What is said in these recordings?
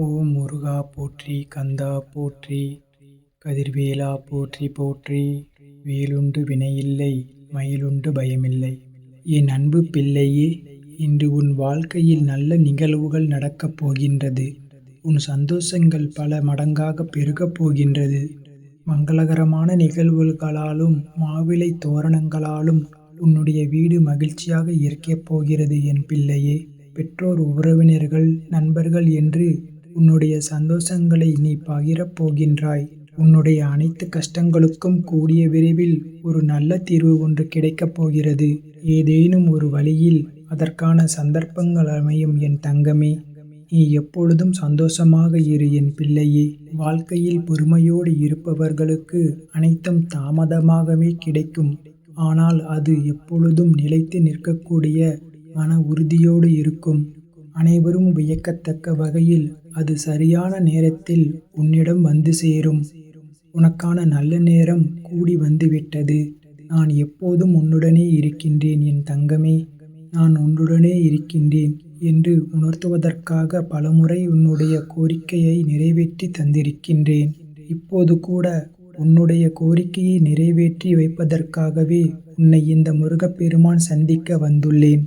ஓம் முருகா போற்றி கந்தா போற்றி கதிர்வேலா போற்றி போற்றி. வேலுண்டு வினையில்லை மயிலுண்டு பயமில்லை. என் அன்பு பிள்ளையே இன்று உன் வாழ்க்கையில் நல்ல நிகழ்வுகள் நடக்கப் போகின்றது. உன் சந்தோஷங்கள் பல மடங்காக பெருகப் போகின்றது. மங்களகரமான நிகழ்வுகளாலும் மாவிலை தோரணங்களாலும் உன்னுடைய வீடு மகிழ்ச்சியாக இருக்கப் போகிறது என் பிள்ளையே. பெற்றோர் உறவினர்கள் நண்பர்கள் என்று உன்னுடைய சந்தோஷங்களை நீ பகிரப் போகின்றாய். உன்னுடைய அனைத்து கஷ்டங்களுக்கும் கூடிய விரைவில் ஒரு நல்ல தீர்வு ஒன்று கிடைக்கப் போகிறது. ஏதேனும் ஒரு வழியில் அதற்கான சந்தர்ப்பங்கள் அமையும் என் தங்கமே. நீ எப்பொழுதும் சந்தோஷமாக இரு என் பிள்ளையே. வாழ்க்கையில் பொறுமையோடு இருப்பவர்களுக்கு அனைத்தும் தாமதமாகவே கிடைக்கும். ஆனால் அது எப்பொழுதும் நிலைத்து நிற்கக்கூடிய மன உறுதியோடு இருக்கும். அனைவரும் வியக்கத்தக்க வகையில் அது சரியான நேரத்தில் உன்னிடம் வந்து சேரும். உனக்கான நல்ல நேரம் கூடி வந்துவிட்டது. நான் எப்போதும் உன்னுடனே இருக்கின்றேன் என் தங்கமே. நான் உன்னுடனே இருக்கின்றேன் என்று உணர்த்துவதற்காக பலமுறை உன்னுடைய கோரிக்கையை நிறைவேற்றி தந்திருக்கின்றேன். இப்போது கூட உன்னுடைய கோரிக்கையை நிறைவேற்றி வைப்பதற்காகவே உன்னை இந்த முருகப்பெருமான் சந்திக்க வந்துள்ளேன்.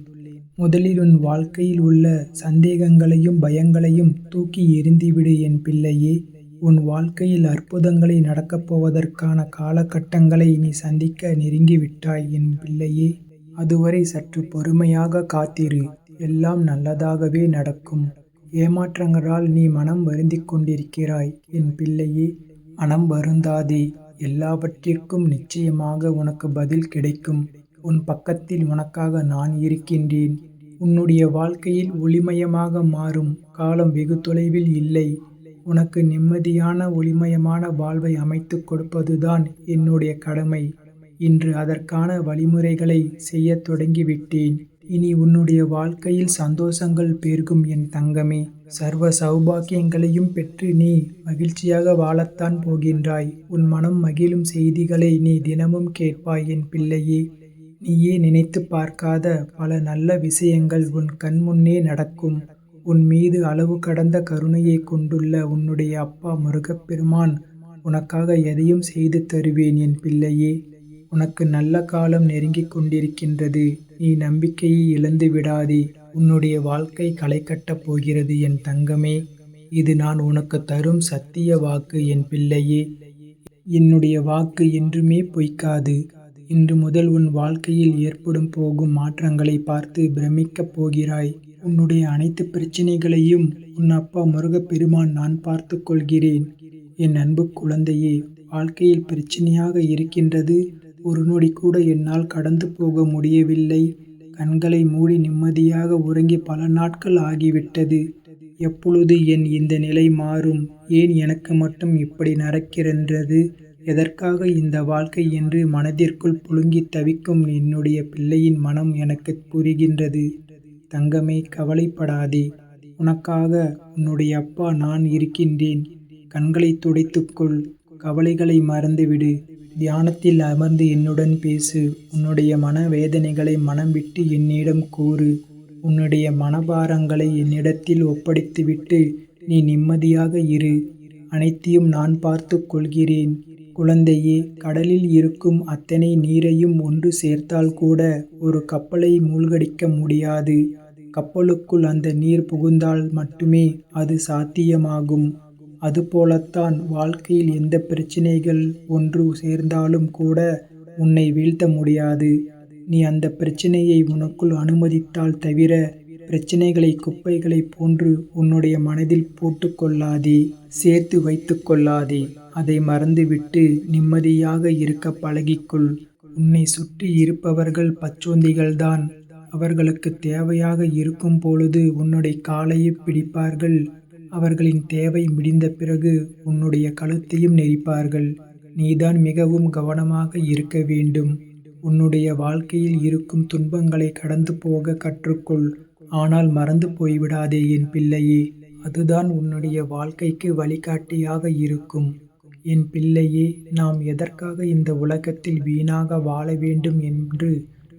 முதலில் உன் வாழ்க்கையில் உள்ள சந்தேகங்களையும் பயங்களையும் தூக்கி எறிந்துவிடு என் பிள்ளையே. உன் வாழ்க்கையில் அற்புதங்களை நடக்கப் போவதற்கான காலகட்டங்களை நீ சந்திக்க நெருங்கிவிட்டாய் என் பிள்ளையே. அதுவரை சற்று பொறுமையாக காத்திரு. எல்லாம் நல்லதாகவே நடக்கும். ஏமாற்றங்களால் நீ மனம் வருந்திக் கொண்டிருக்கிறாய் என் பிள்ளையே. மனம் வருந்தாதே. எல்லாவற்றிற்கும் நிச்சயமாக உனக்கு பதில் கிடைக்கும். உன் பக்கத்தில் உனக்காக நான் இருக்கின்றேன். உன்னுடைய வாழ்க்கையில் ஒளிமயமாக மாறும் காலம் வெகு தொலைவில் இல்லை. உனக்கு நிம்மதியான ஒளிமயமான வாழ்வை அமைத்து கொடுப்பதுதான் என்னுடைய கடமை. இன்று அதற்கான வழிமுறைகளை செய்யத் தொடங்கிவிட்டேன். இனி உன்னுடைய வாழ்க்கையில் சந்தோஷங்கள் பெருகும் என் தங்கமே. சர்வ சௌபாக்கியங்களையும் பெற்று நீ மகிழ்ச்சியாக வாழத்தான் போகின்றாய். உன் மனம் மகிழும் செய்திகளை நீ தினமும் கேட்பாய் என் பிள்ளையே. நீயே நினைத்து பார்க்காத பல நல்ல விஷயங்கள் உன் கண்முன்னே நடக்கும். உன் மீது அளவு கடந்த கருணையை கொண்டுள்ள உன்னுடைய அப்பா முருகப்பெருமான் உனக்காக எதையும் செய்து தருவேன் என் பிள்ளையே. உனக்கு நல்ல காலம் நெருங்கிக் கொண்டிருக்கின்றது. நீ நம்பிக்கையை இழந்து விடாதே. உன்னுடைய வாழ்க்கை களை கட்டப் போகிறது என் தங்கமே. இது நான் உனக்கு தரும் சத்திய வாக்கு என் பிள்ளையே. என்னுடைய வாக்கு என்றுமே பொய்க்காது. இன்று முதல் உன் வாழ்க்கையில் ஏற்படும் போகும் மாற்றங்களை பார்த்து பிரமிக்கப் போகிறாய். உன்னுடைய அனைத்து பிரச்சனைகளையும் உன் அப்பா முருகப்பெருமான் நான் பார்த்து கொள்கிறேன். என் அன்பு குழந்தையே வாழ்க்கையில் பிரச்சனையாக இருக்கின்றது. ஒரு நொடி கூட என்னால் கடந்து போக முடியவில்லை. கண்களை மூடி நிம்மதியாக உறங்கி பல நாட்கள் ஆகிவிட்டது. எப்பொழுது என் இந்த நிலை மாறும்? ஏன் எனக்கு மட்டும் இப்படி நடக்கின்றது எதற்காக இந்த வாழ்க்கை என்று மனதிற்குள் புழுங்கி தவிக்கும் என்னுடைய பிள்ளையின் மனம் எனக்கு புரிகின்றது. தங்கமே கவலைப்படாதே. உனக்காக உன்னுடைய அப்பா நான் இருக்கின்றேன். கண்களை துடைத்துக்கொள். கவலைகளை மறந்துவிடு. தியானத்தில் அமர்ந்து என்னுடன் பேசு. உன்னுடைய மன வேதனைகளை மனம் விட்டு என்னிடம் கூறு. உன்னுடைய மனபாரங்களை என்னிடத்தில் ஒப்படைத்துவிட்டு நீ நிம்மதியாக இரு. அனைத்தையும் நான் பார்த்து கொள்கிறேன். குழந்தையே கடலில் இருக்கும் அத்தனை நீரையும் ஒன்று சேர்த்தால் கூட ஒரு கப்பலை மூழ்கடிக்க முடியாது. கப்பலுக்குள் அந்த நீர் புகுந்தால் மட்டுமே அது சாத்தியமாகும். அதுபோலத்தான் வாழ்க்கையில் எந்த பிரச்சனைகள் ஒன்று சேர்ந்தாலும் கூட உன்னை வீழ்த்த முடியாது. நீ அந்த பிரச்சனையை உனக்குள் அனுமதித்தால் தவிர பிரச்சனைகளை குப்பைகளை போன்று உன்னுடைய மனதில் போட்டுக்கொள்ளாதே சேர்த்து வைத்து கொள்ளாதே. அதை மறந்துவிட்டு நிம்மதியாக இருக்க பழகிக்கொள். உன்னை சுற்றி இருப்பவர்கள் பச்சோந்திகள்தான். அவர்களுக்கு தேவையாக இருக்கும் பொழுது உன்னுடைய காலையை பிடிப்பார்கள். அவர்களின் தேவை முடிந்த பிறகு உன்னுடைய கழுத்தையும் நெரிப்பார்கள். நீதான் மிகவும் கவனமாக இருக்க வேண்டும். உன்னுடைய வாழ்க்கையில் இருக்கும் துன்பங்களை கடந்து போக கற்றுக்கொள். ஆனால் மறந்து போய்விடாதே என் பிள்ளையே அதுதான் உன்னுடைய வாழ்க்கைக்கு வழிகாட்டியாக இருக்கும். என் பிள்ளையே நாம் எதற்காக இந்த உலகத்தில் வீணாக வாழ வேண்டும் என்று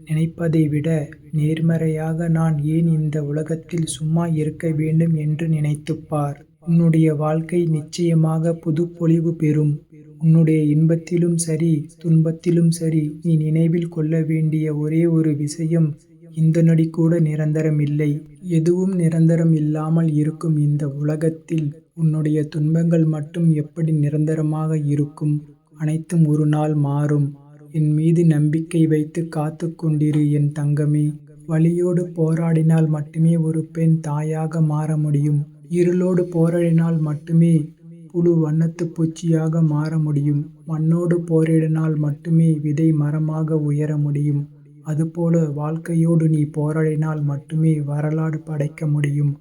நினைப்பதை விட நேர்மறையாக நான் ஏன் இந்த உலகத்தில் சும்மா இருக்க வேண்டும் என்று நினைத்துப்பார் உன்னுடைய வாழ்க்கை நிச்சயமாக புதுப்பொழிவு பெறும். உன்னுடைய இன்பத்திலும் சரி துன்பத்திலும் சரி நீ நினைவில் கொள்ள வேண்டிய ஒரே ஒரு விஷயம் இந்த நொடி கூட நிரந்தரம் இல்லை. எதுவும் நிரந்தரம் இல்லாமல் இருக்கும் இந்த உலகத்தில் உன்னுடைய துன்பங்கள் மட்டும் எப்படி நிரந்தரமாக இருக்கும்? அனைத்தும் ஒரு நாள் மாறும். என் மீது நம்பிக்கை வைத்து காத்து கொண்டிரு என் தங்கமே. வழியோடு போராடினால் மட்டுமே ஒரு பெண் தாயாக மாற முடியும். இருளோடு போராடினால் மட்டுமே புழு வண்ணத்து பூச்சியாக மாற முடியும். மண்ணோடு போராடினால் மட்டுமே விதை மரமாக உயர முடியும். அதுபோல வாழ்க்கையோடு நீ போராடினால் மட்டுமே வரலாறு படைக்க முடியும்.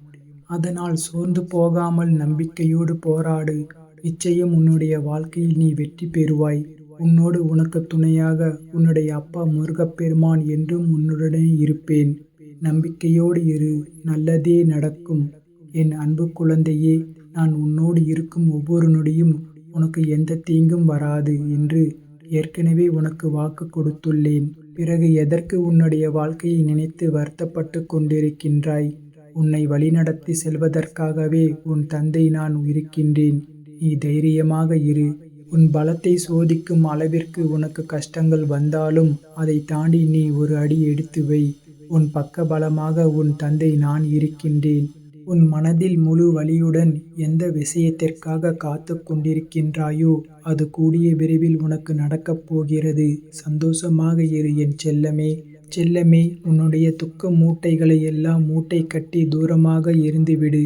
அதனால் சோர்ந்து போகாமல் நம்பிக்கையோடு போராடு. நிச்சயம் உன்னுடைய வாழ்க்கையில் நீ வெற்றி பெறுவாய். உன்னோடு உனக்கு துணையாக உன்னுடைய அப்பா முருகப்பெருமான் என்றும் உன்னுடனே இருப்பேன். நம்பிக்கையோடு இரு நல்லதே நடக்கும். என் அன்பு குழந்தையே நான் உன்னோடு இருக்கும் ஒவ்வொரு நொடியும் உனக்கு எந்த தீங்கும் வராது என்று ஏற்கனவே உனக்கு வாக்கு கொடுத்துள்ளேன். பிறகு எதற்கு உன்னுடைய வாழ்க்கையை நினைத்து வருத்தப்பட்டு கொண்டிருக்கின்றாய்? உன்னை வழிநடத்தி செல்வதற்காகவே உன் தந்தை நான் இருக்கின்றேன் நீ தைரியமாக இரு. உன் பலத்தை சோதிக்கும் அளவிற்கு உனக்கு கஷ்டங்கள் வந்தாலும் அதை தாண்டி நீ ஒரு அடி எடுத்து வை. உன் பக்க பலமாக உன் தந்தை நான் இருக்கின்றேன். உன் மனதில் முழு வலியுடன் எந்த விஷயத்திற்காக காத்து கொண்டிருக்கின்றாயோ அது கூடிய விரைவில் உனக்கு நடக்கப் போகிறது. சந்தோஷமாக இரு என் செல்லமே. செல்லமே உன்னுடைய துக்க மூட்டைகளை எல்லாம் மூட்டை கட்டி தூரமாக இருந்துவிடு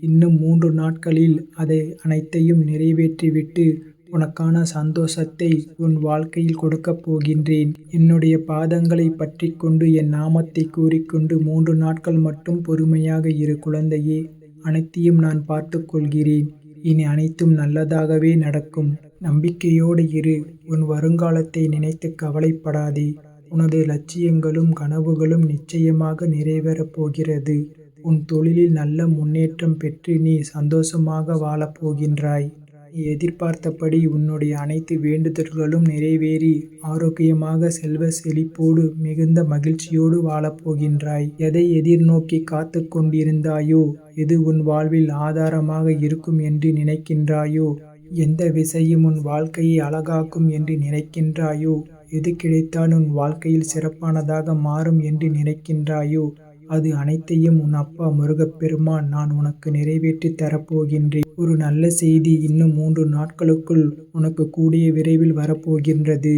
இன்னும் மூன்று நாட்களில் அதை அனைத்தையும் நிறைவேற்றிவிட்டு உனக்கான சந்தோஷத்தை உன் வாழ்க்கையில் கொடுக்கப் போகின்றேன். என்னுடைய பாதங்களை பற்றி கொண்டு என் நாமத்தை கூறிக்கொண்டு மூன்று நாட்கள் மட்டும் பொறுமையாக இரு குழந்தையே. அனைத்தையும் நான் பார்த்து கொள்கிறேன். இனி அனைத்தும் நல்லதாகவே நடக்கும். நம்பிக்கையோடு இரு. உன் வருங்காலத்தை நினைத்து கவலைப்படாதே. உனது லட்சியங்களும் கனவுகளும் நிச்சயமாக நிறைவேறப் போகிறது. உன் தொழிலில் நல்ல முன்னேற்றம் பெற்று நீ சந்தோஷமாக வாழப்போகின்றாய் போகின்றாய். எதிர்பார்த்தபடி உன்னுடைய அனைத்து வேண்டுதல்களும் நிறைவேறி ஆரோக்கியமாக செல்வ செழிப்போடு மிகுந்த மகிழ்ச்சியோடு வாழப்போகின்றாய். எதை எதிர்நோக்கி காத்து கொண்டிருந்தாயோ எது உன் வாழ்வில் ஆதாரமாக இருக்கும் என்று நினைக்கின்றாயோ எந்த விஷயம் உன் வாழ்க்கையை அழகாக்கும் என்று நினைக்கின்றாயோ எது கிடைத்தால் உன் வாழ்க்கையில் சிறப்பானதாக மாறும் என்று நினைக்கின்றாயோ அது அனைத்தையும் உன் அப்பா முருகப்பெருமான் நான் உனக்கு நிறைவேற்றி தரப்போகின்றேன். ஒரு நல்ல செய்தி இன்னும் மூன்று நாட்களுக்குள் உனக்கு கூடிய விரைவில் வரப்போகின்றது.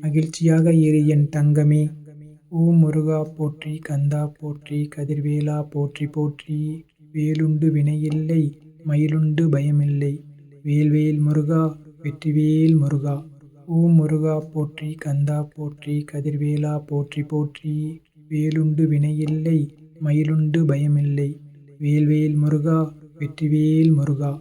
மகிழ்ச்சியாக இரு என் தங்கமே. ஓம் முருகா போற்றி. கந்தா போற்றி. கதிர்வேலா போற்றி போற்றி. வேலுண்டு வினையில்லை மயிலுண்டு பயமில்லை. வேல்வேல் முருகா வெற்றிவேல் முருகா. ஓம் முருகா போற்றி. கந்தா போற்றி. கதிர்வேலா போற்றி போற்றி. வேலுண்டு வினையில்லை மயிலுண்டு பயமில்லை. வேல்வேல் முருகா வெற்றிவேல் முருகா.